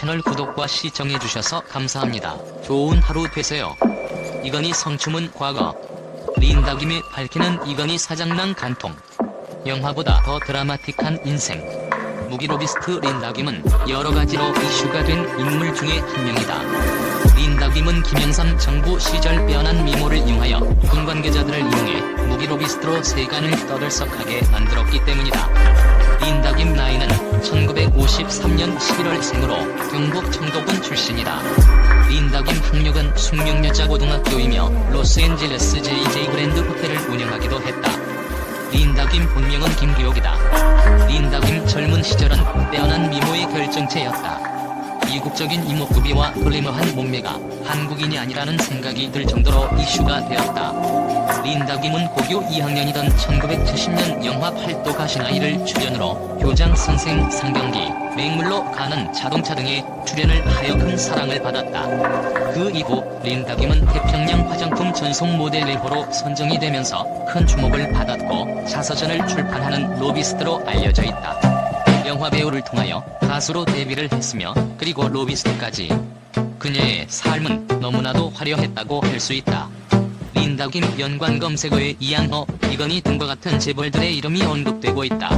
채널 구독과 시청해주셔서 감사합니다. 좋은 하루 되세요. 이건희 성추문 과거 린다김에 밝히는 이건희 사장난 간통 영화보다 더 드라마틱한 인생 무기로비스트 린다김은 여러 가지로 이슈가 된 인물 중에 한 명이다. 린다김은 김영삼 정부 시절 빼어난 미모를 이용하여 군 관계자들을 이용해 무기로비스트로 세간을 떠들썩하게 만들었기 때문이다. 린다김 나이는 1953년 11월 생으로 경북 청도군 출신이다. 린다김 학력은 숙명여자 고등학교이며 로스앤젤레스 JJ 그랜드 호텔을 운영하기도 했다. 린다김 본명은 김기옥이다. 린다김 젊은 시절은 빼어난 미모의 결정체였다. 이국적인 이목구비와 글리머한 몸매가 한국인이 아니라는 생각이 들 정도로 이슈가 되었다. 린다 김은 고교 2학년이던 1970년 영화 팔도 가시나이를 출연으로 교장 선생 상경기, 맹물로 가는 자동차 등에 출연을 하여 큰 사랑을 받았다. 그 이후 린다 김은 태평양 화장품 전속 모델 레호로 선정이 되면서 큰 주목을 받았고 자서전을 출판하는 로비스트로 알려져 있다. 영화 배우를 통하여 가수로 데뷔를 했으며 그리고 로비스트까지 그녀의 삶은 너무나도 화려했다고 할 수 있다. 린다김 연관 검색어에 이양호, 이건희 등과 같은 재벌들의 이름이 언급되고 있다.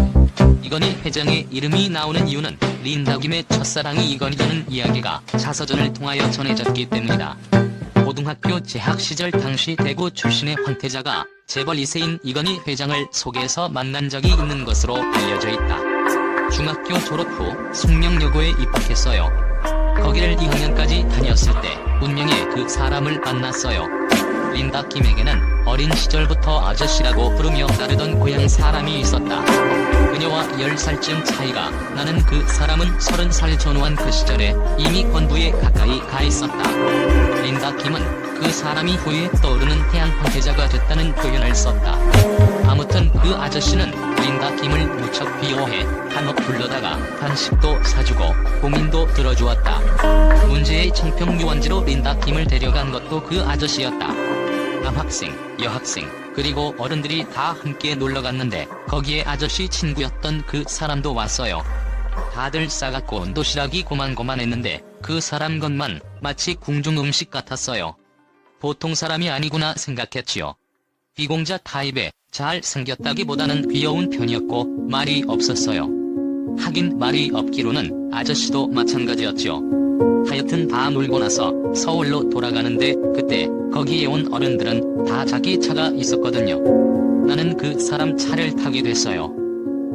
이건희 회장의 이름이 나오는 이유는 린다김의 첫사랑이 이건희라는 이야기가 자서전을 통하여 전해졌기 때문이다. 고등학교 재학 시절 당시 대구 출신의 황태자가 재벌 2세인 이건희 회장을 속에서 만난 적이 있는 것으로 알려져 있다. 중학교 졸업 후 숙명여고에 입학했어요. 거기를 2학년까지 다녔을 때 운명의 그 사람을 만났어요. 린다 김에게는 어린 시절부터 아저씨라고 부르며 따르던 고향 사람이 있었다. 그녀와 10살쯤 차이가 나는 그 사람은 30살 전후한 그 시절에 이미 권부에 가까이 가 있었다. 린다 김은 그 사람이 후에 떠오르는 태양 황태자가 됐다는 표현을 썼다. 아무튼 그 아저씨는 린다 김을 무척 귀여워해 한옥 불러다가 간식도 사주고 고민도 들어주었다. 문제의 청평 유원지로 린다 김을 데려간 것도 그 아저씨였다. 남학생, 여학생, 그리고 어른들이 다 함께 놀러 갔는데 거기에 아저씨 친구였던 그 사람도 왔어요. 다들 싸갖고 도시락이 고만고만했는데 그 사람 것만 마치 궁중 음식 같았어요. 보통 사람이 아니구나 생각했지요. 비공자 타입에 잘 생겼다기보다는 귀여운 편이었고 말이 없었어요. 하긴 말이 없기로는 아저씨도 마찬가지였죠. 하여튼 다 놀고 나서 서울로 돌아가는데 그때 거기에 온 어른들은 다 자기 차가 있었거든요. 나는 그 사람 차를 타게 됐어요.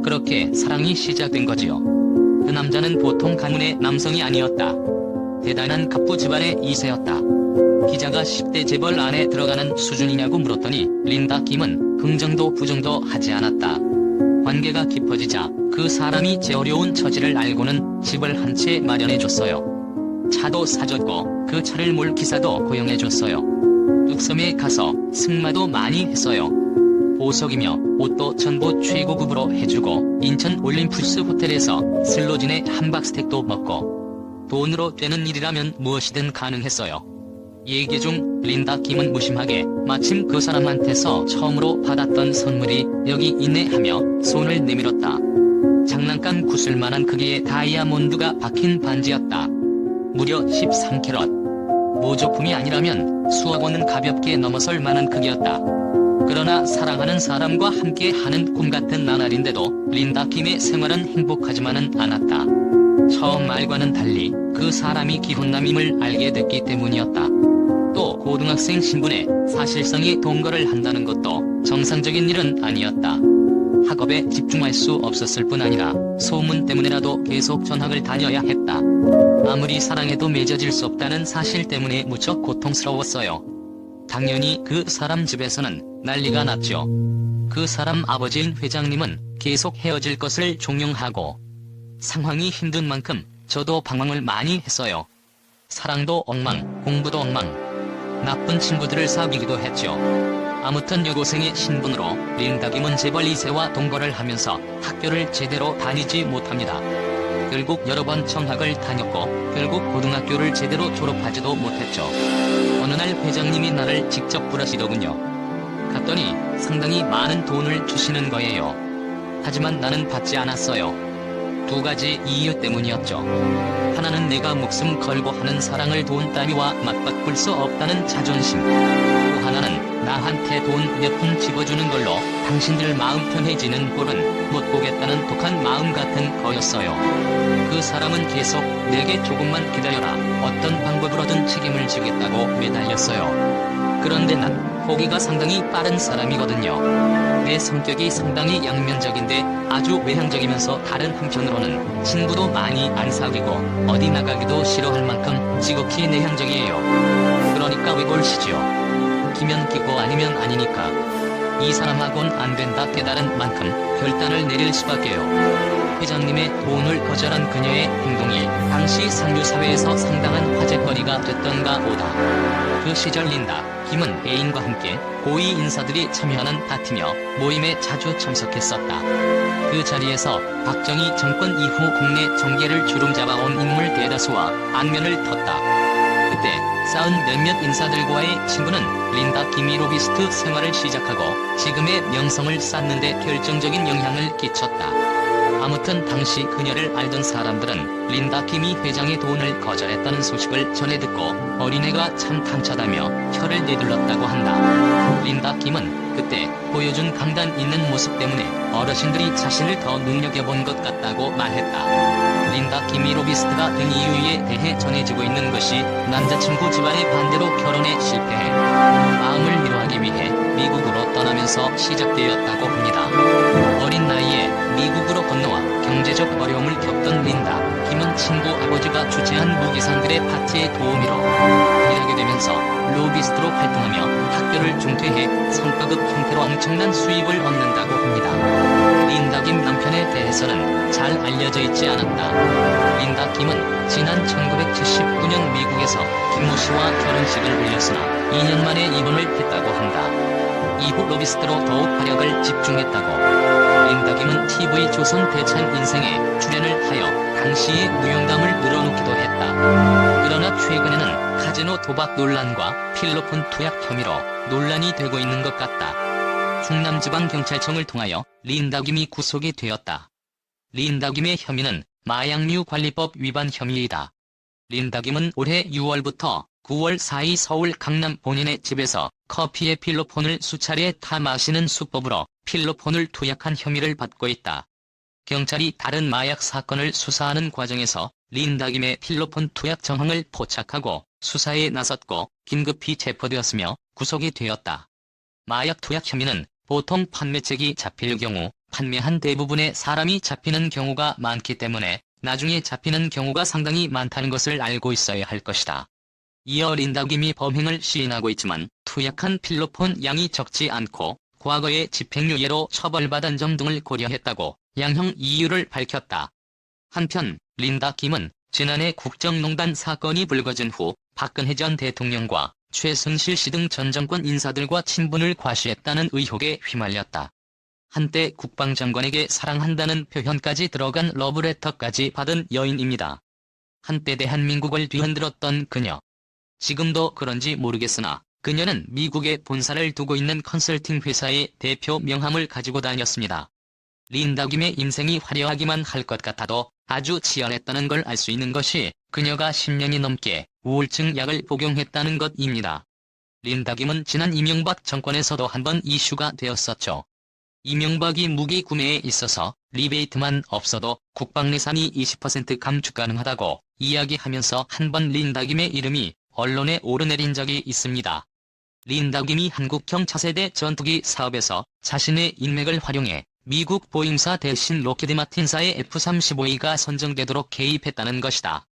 그렇게 사랑이 시작된 거지요. 그 남자는 보통 가문의 남성이 아니었다. 대단한 갑부 집안의 2세였다. 기자가 10대 재벌 안에 들어가는 수준이냐고 물었더니 린다 김은 긍정도 부정도 하지 않았다. 관계가 깊어지자 그 사람이 제 어려운 처지를 알고는 집을 한 채 마련해줬어요. 차도 사줬고 그 차를 몰 기사도 고용해줬어요. 뚝섬에 가서 승마도 많이 했어요. 보석이며 옷도 전부 최고급으로 해주고 인천 올림푸스 호텔에서 슬로진의 함박스택도 먹고 돈으로 되는 일이라면 무엇이든 가능했어요. 얘기 중 린다 김은 무심하게 마침 그 사람한테서 처음으로 받았던 선물이 여기 있네 하며 손을 내밀었다. 장난감 구슬만한 크기의 다이아몬드가 박힌 반지였다. 무려 13캐럿. 모조품이 아니라면 수억 원은 가볍게 넘어설 만한 크기였다. 그러나 사랑하는 사람과 함께 하는 꿈 같은 나날인데도 린다 김의 생활은 행복하지만은 않았다. 처음 말과는 달리 그 사람이 기혼남임을 알게 됐기 때문이었다. 또 고등학생 신분에 사실성이 동거를 한다는 것도 정상적인 일은 아니었다. 학업에 집중할 수 없었을 뿐 아니라 소문 때문에라도 계속 전학을 다녀야 했다. 아무리 사랑해도 맺어질 수 없다는 사실 때문에 무척 고통스러웠어요. 당연히 그 사람 집에서는 난리가 났죠. 그 사람 아버지인 회장님은 계속 헤어질 것을 종용하고 상황이 힘든 만큼 저도 방황을 많이 했어요. 사랑도 엉망, 공부도 엉망. 나쁜 친구들을 사귀기도 했죠. 아무튼 여고생의 신분으로 린다 김은 재벌 2세와 동거를 하면서 학교를 제대로 다니지 못합니다. 결국 여러 번 청학을 다녔고 결국 고등학교를 제대로 졸업하지도 못했죠. 어느 날 회장님이 나를 직접 부르시더군요. 갔더니 상당히 많은 돈을 주시는 거예요. 하지만 나는 받지 않았어요. 두 가지 이유 때문이었죠. 하나는 내가 목숨 걸고 하는 사랑을 돈 따위와 맞바꿀 수 없다는 자존심. 또 하나는 나한테 돈 몇 푼 집어주는 걸로 당신들 마음 편해지는 꼴은 못 보겠다는 독한 마음 같은 거였어요. 그 사람은 계속 내게 조금만 기다려라. 어떤 방법으로든 책임을 지겠다고 매달렸어요. 그런데 난 포기가 상당히 빠른 사람이거든요. 내 성격이 상당히 양면적인데 아주 외향적이면서 다른 한편으로는 친구도 많이 안 사귀고 어디 나가기도 싫어할 만큼 지극히 내향적이에요. 그러니까 왜 골시지요? 기면 기고 아니면 아니니까. 이 사람하곤 안 된다 깨달은 만큼 결단을 내릴 수밖에요. 회장님의 돈을 거절한 그녀의 행동이 당시 상류사회에서 상당한 화제거리가 됐던가 보다. 그 시절 린다, 김은 애인과 함께 고위 인사들이 참여하는 파티며 모임에 자주 참석했었다. 그 자리에서 박정희 정권 이후 국내 정계를 주름잡아온 인물 대다수와 안면을 텄다. 그때 싸운 몇몇 인사들과의 친구는 린다 김이 로비스트 생활을 시작하고 지금의 명성을 쌓는데 결정적인 영향을 끼쳤다. 아무튼 당시 그녀를 알던 사람들은 린다 김이 회장의 돈을 거절했다는 소식을 전해 듣고 어린애가 참 당차다며 혀를 내둘렀다고 한다. 린다 김은 그때 보여준 강단 있는 모습 때문에 어르신들이 자신을 더 눈여겨본 것 같다고 말했다. 린다 김이 로비스트가 된 이유에 대해 전해지고 있는 것이 남자친구 집안의 반대로 결혼에 실패해 마음을 위로하기 위해 미국으로 떠나면서 시작되었다고 합니다. 어린 나이에 미국으로 건너와 경제적 어려움을 겪던 린다 김은 친구 아버지가 주최한 무기상들의 파티의 도우미로 일하게 되면서 로비스트로 활동하며 학교를 중퇴해 성과급 형태로 엄청난 수입을 얻는다고 합니다. 린다 김 남편에 대해서는 잘 알려져 있지 않았다. 린다 김은 지난 1979년 미국에서 김모 씨와 결혼식을 올렸으나 2년 만에 이혼을 했다고 한다. 이후 로비스트로 더욱 활약을 집중했다고. 린다 김은 TV 조선 대찬 인생에 출연을 하여 당시의 무용담을 늘어놓기도 했다. 그러나 최근에는 카지노 도박 논란과 필로폰 투약 혐의로 논란이 되고 있는 것 같다. 충남지방경찰청을 통하여 린다 김이 구속이 되었다. 린다 김의 혐의는 마약류 관리법 위반 혐의이다. 린다 김은 올해 6월부터 9월 사이 서울 강남 본인의 집에서 커피에 필로폰을 수차례 타 마시는 수법으로 필로폰을 투약한 혐의를 받고 있다. 경찰이 다른 마약 사건을 수사하는 과정에서 린다 김의 필로폰 투약 정황을 포착하고 수사에 나섰고 긴급히 체포되었으며 구속이 되었다. 마약 투약 혐의는 보통 판매책이 잡힐 경우 판매한 대부분의 사람이 잡히는 경우가 많기 때문에 나중에 잡히는 경우가 상당히 많다는 것을 알고 있어야 할 것이다. 이어 린다김이 범행을 시인하고 있지만 투약한 필로폰 양이 적지 않고 과거에 집행유예로 처벌받은 점 등을 고려했다고 양형 이유를 밝혔다. 한편 린다 김은 지난해 국정농단 사건이 불거진 후 박근혜 전 대통령과 최승실 씨 등 전 정권 인사들과 친분을 과시했다는 의혹에 휘말렸다. 한때 국방장관에게 사랑한다는 표현까지 들어간 러브레터까지 받은 여인입니다. 한때 대한민국을 뒤흔들었던 그녀. 지금도 그런지 모르겠으나 그녀는 미국에 본사를 두고 있는 컨설팅 회사의 대표 명함을 가지고 다녔습니다. 린다 김의 인생이 화려하기만 할 것 같아도 아주 치열했다는 걸 알 수 있는 것이 그녀가 10년이 넘게 우울증 약을 복용했다는 것입니다. 린다 김은 지난 이명박 정권에서도 한 번 이슈가 되었었죠. 이명박이 무기 구매에 있어서 리베이트만 없어도 국방 예산이 20% 감축 가능하다고 이야기하면서 한 번 린다 김의 이름이 언론에 오르내린 적이 있습니다. 린다 김이 한국형 차세대 전투기 사업에서 자신의 인맥을 활용해 미국 보잉사 대신 로키드 마틴사의 F-35A가 선정되도록 개입했다는 것이다.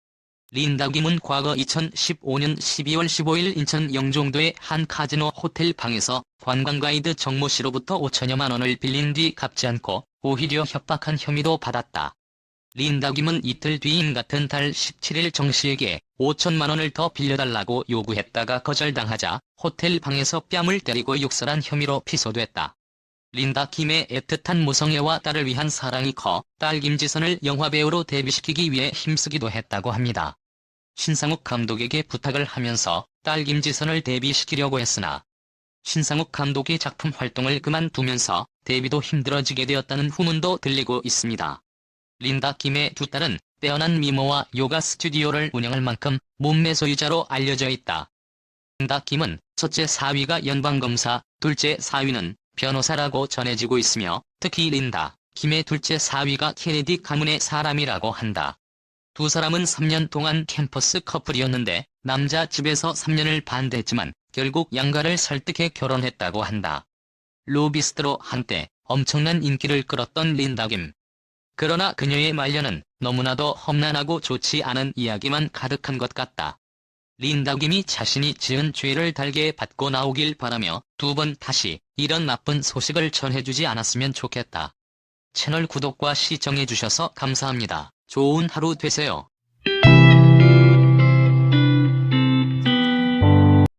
린다 김은 과거 2015년 12월 15일 인천 영종도의 한 카지노 호텔 방에서 관광 가이드 정모 씨로부터 5천여만 원을 빌린 뒤 갚지 않고 오히려 협박한 혐의도 받았다. 린다 김은 이틀 뒤인 같은 달 17일 정 씨에게 5천만 원을 더 빌려달라고 요구했다가 거절당하자 호텔 방에서 뺨을 때리고 욕설한 혐의로 피소됐다. 린다 김의 애틋한 모성애와 딸을 위한 사랑이 커 딸 김지선을 영화배우로 데뷔시키기 위해 힘쓰기도 했다고 합니다. 신상욱 감독에게 부탁을 하면서 딸 김지선을 데뷔시키려고 했으나 신상욱 감독이 작품 활동을 그만두면서 데뷔도 힘들어지게 되었다는 후문도 들리고 있습니다. 린다 김의 두 딸은 빼어난 미모와 요가 스튜디오를 운영할 만큼 몸매 소유자로 알려져 있다. 린다 김은 첫째 사위가 연방검사, 둘째 사위는 변호사라고 전해지고 있으며 특히 린다 김의 둘째 사위가 케네디 가문의 사람이라고 한다. 두 사람은 3년 동안 캠퍼스 커플이었는데 남자 집에서 3년을 반대했지만 결국 양가를 설득해 결혼했다고 한다. 로비스트로 한때 엄청난 인기를 끌었던 린다 김. 그러나 그녀의 말년은 너무나도 험난하고 좋지 않은 이야기만 가득한 것 같다. 린다 김이 자신이 지은 죄를 달게 받고 나오길 바라며 두 번 다시 이런 나쁜 소식을 전해주지 않았으면 좋겠다. 채널 구독과 시청해주셔서 감사합니다. 좋은 하루 되세요.